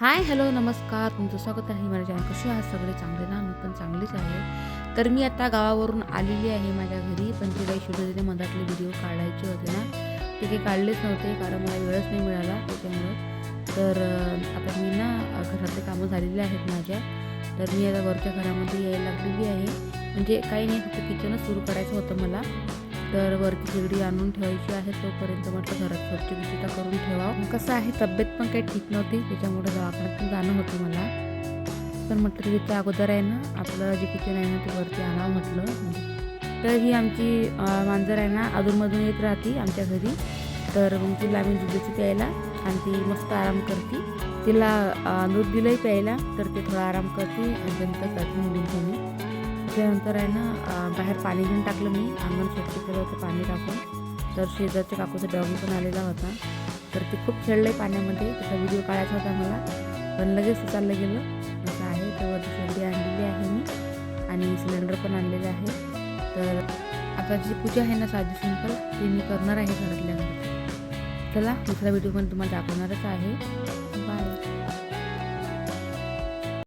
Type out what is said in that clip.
Hi hello नमस्कार. तुमचं स्वागत आहे. माझ्या कशी आहात? सगळे चांगले ना? मी पण चांगलीच आहे. तर मी आता गावावरून आलेली आहे माझ्या घरी पण ते काही शोधले मधातले व्हिडिओ काढायचे होते ना. ते काही काढलेच नव्हते कारण मला वेळच नाही मिळाला त्याच्यामुळं. तर आता मी ना घरातले कामं झालेले आहेत माझ्या. तर मी आता वरच्या घरामध्ये यायला लागलेली आहे. म्हणजे काही नाही फक्त किचनच सुरू करायचं होतं मला. तर वरती शेगडी आणून ठेवायची आहे तोपर्यंत म्हटलं घरात स्वच्छ विचिता करून ठेवा कसं आहे तब्येत पण काही ठीक नव्हती त्याच्यामुळे दवाखान्यात पण जाणं होतं मला. पण म्हटलं तिथे अगोदर आहे ना आपलं जे किचन आहे ना ते वरती आणावं म्हटलं. तर ही आमची मांजर आहे ना अधूनमधून येत राहते आमच्या घरी. तर मग तिला आम्ही दुधाची प्यायला आणि ती मस्त आराम करते. तिला दूध दिलंही प्यायला तर ते थोडा आराम करते आणि नंतर त्यातून घेऊन त्यानंतर आहे ना बाहेर पाणी घेऊन टाकलं मी. अंगण स्वच्छ केलं होतं पाणी टाकून. तर शेजारच्या काकूचा डॉग पण आलेला होता. तर ते खूप खेळलं पाण्यामध्ये. त्याचा व्हिडिओ काढायचा होता मला. पण लगेच चाललं गेलं. असं आहे. तर वरती आणलेली आहे मी. आणि सिलेंडर पण आणलेलं आहे. तर आता जी पूजा आहे ना साधी सिंपल ती मी करणार आहे घरातल्या घरात. चला दुसऱ्या व्हिडिओ पण तुम्हाला दाखवणारच आहे.